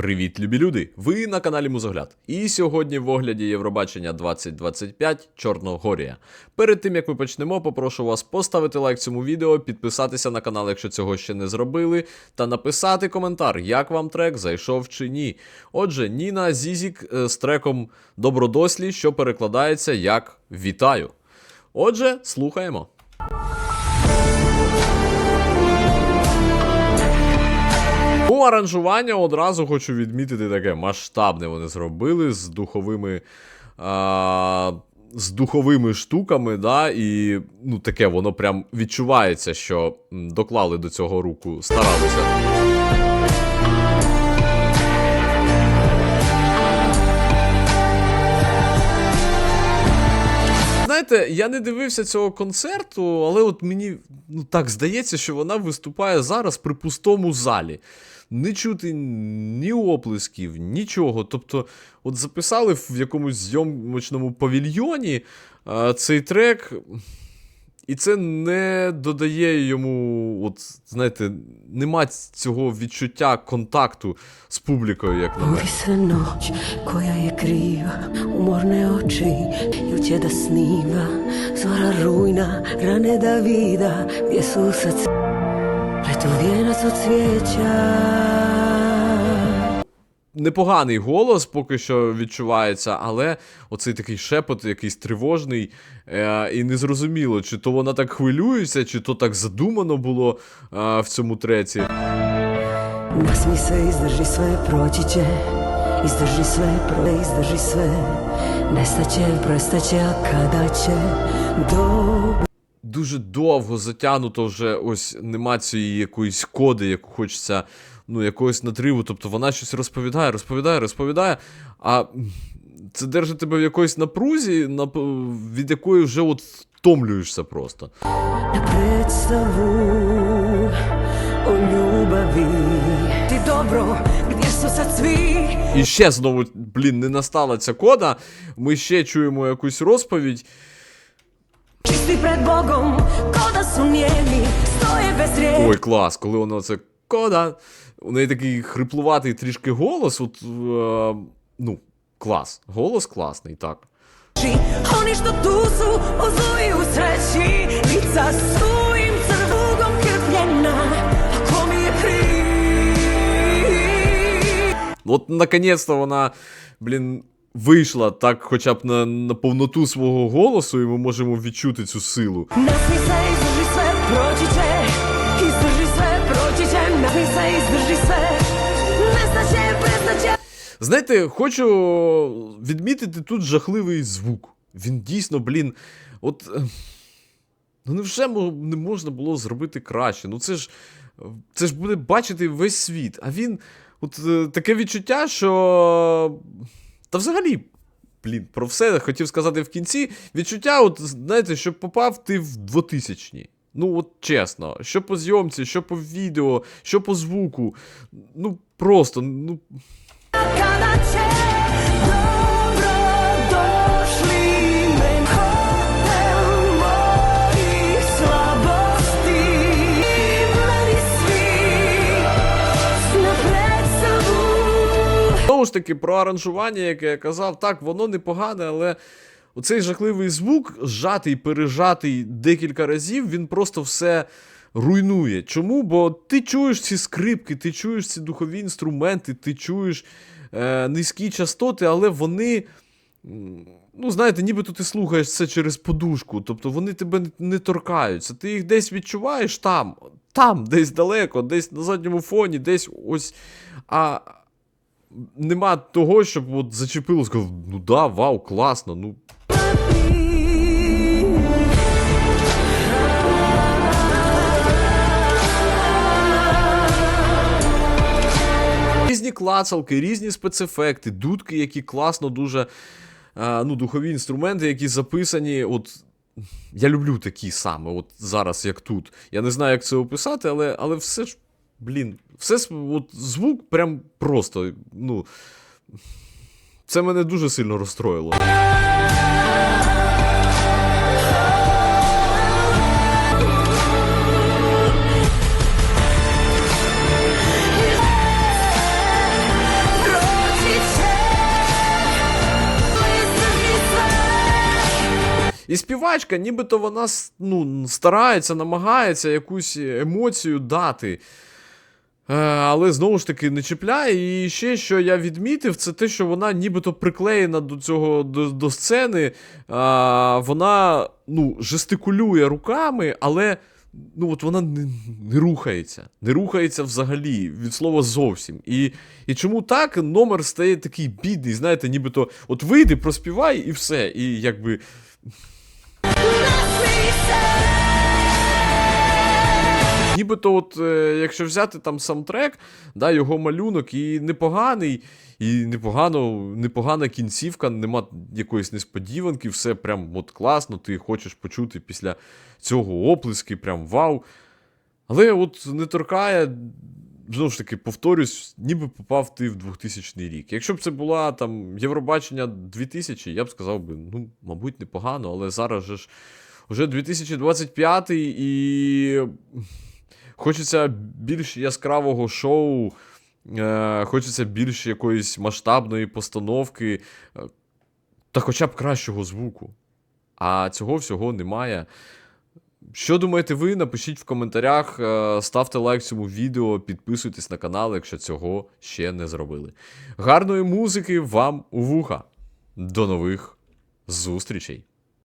Привіт, любі люди! Ви на каналі Музогляд. І сьогодні в огляді Євробачення 2025 Чорногорія. Перед тим як ми почнемо, попрошу вас поставити лайк цьому відео, підписатися на канал, якщо цього ще не зробили, та написати коментар, як вам трек зайшов чи ні. Отже, Ніна Зізік е, з треком Добродослі, що перекладається як Вітаю. Отже, слухаємо. Аранжування одразу хочу відмітити таке масштабне вони зробили з духовими. А, з духовими штуками, да, і ну, таке воно прям відчувається, що доклали до цього руку, старалися. Знаєте, я не дивився цього концерту, але от мені ну, так здається, що вона виступає зараз при пустому залі. Не чути ні оплесків, нічого. Тобто, от записали в якомусь зйомочному павільйоні а, цей трек, і це не додає йому, от, знаєте, нема цього відчуття контакту з публікою, як на мене. Se noć koja je kriva Umorne oči juče da sniva Zora rujna, rane da vida Od cvijeća непоганий голос поки що відчувається, але оцей такий шепот, якийсь тривожний, е, і незрозуміло, чи то вона так хвилюється, чи то так задумано було е, в цьому треці. Nasmi se, izdrži sve, proći će Izdrži sve, pro, izdrži sve Nestaće, prestaće, a kada će Dobro Дуже довго затягнуто вже ось нема цієї якоїсь коди, яку хочеться, ну, якогось натриву. Тобто вона щось розповідає, розповідає, розповідає, а це держить тебе в якоїсь напрузі, нап- від якої вже от втомлюєшся просто. dobro, gdje su sad svi І ще знову, блін, не настала ця кода. Ми ще чуємо якусь розповідь. Bogom, ko da su nijemi Stoje bez riječi Ой, клас, коли воно це кода. У неї такий хриплуватий трішки голос. От, е, ну, клас. Голос класний, так. Što tu su, ozuju sreći Lica su im crvugom krpljena Ako mi je kriv Вийшла так хоча б на, на повноту свого голосу, і ми можемо відчути цю силу. Знаєте, хочу відмітити тут жахливий звук. Він дійсно, блін, от. е, Ну невже не можна було зробити краще? Ну це ж. Це ж буде бачити весь світ. А він. От е, таке відчуття, що. Та взагалі. Блін, про все хотів сказати в кінці. Відчуття, от, знаєте, що попав ти в 2000-ні. Ну, от чесно, що по зйомці, що по відео, що по звуку. Ну, просто, ну, Знову ж таки, про аранжування, яке я казав, так, воно непогане, але оцей жахливий звук, зжатий, пережатий декілька разів, він просто все руйнує. Чому? Бо ти чуєш ці скрипки, ти чуєш ці духові інструменти, ти чуєш е, низькі частоти, але вони. Ну, знаєте, нібито ти слухаєш це через подушку, тобто вони тебе не- торкаються. Ти їх десь відчуваєш там, там, десь далеко, десь на задньому фоні, десь ось. А нема того, щоб от зачепило, сказав, ну да, вау, класно, ну. Різні клацалки, різні спецефекти, дудки, які класно дуже. е, ну, духові інструменти, які записані. От, я люблю такі саме, от зараз, як тут. Я не знаю, як це описати, але, але все ж, Блін, все от звук прям просто. ну... Це мене дуже сильно розстроїло. І співачка, нібито вона ну, старається, намагається якусь емоцію дати. Е, Але знову ж таки не чіпляє. І ще, що я відмітив, це те, що вона нібито приклеєна до цього до, до сцени. А, вона ну, жестикулює руками, але ну, от вона не, не рухається. Не рухається взагалі, від слова зовсім. І, і чому так номер стає такий бідний, знаєте, нібито от вийди, проспівай і все. І якби. Нібито, от, е, якщо взяти там саундтрек, да, його малюнок і непоганий, і непогано, непогана кінцівка, нема якоїсь несподіванки, все прям от класно, ти хочеш почути після цього оплески, прям вау. Але от не торкає, знову ж таки, повторюсь, ніби попав ти в 2000 рік. Якщо б це була там Євробачення 2000, я б сказав би, ну, мабуть, непогано, але зараз же ж вже 2025 і хочеться більш яскравого шоу, е, хочеться більш якоїсь масштабної постановки, е, та хоча б кращого звуку. А цього всього немає. Що думаєте ви? Напишіть в коментарях, е, ставте лайк цьому відео, підписуйтесь на канал, якщо цього ще не зробили. Гарної музики вам у вуха. До нових зустрічей!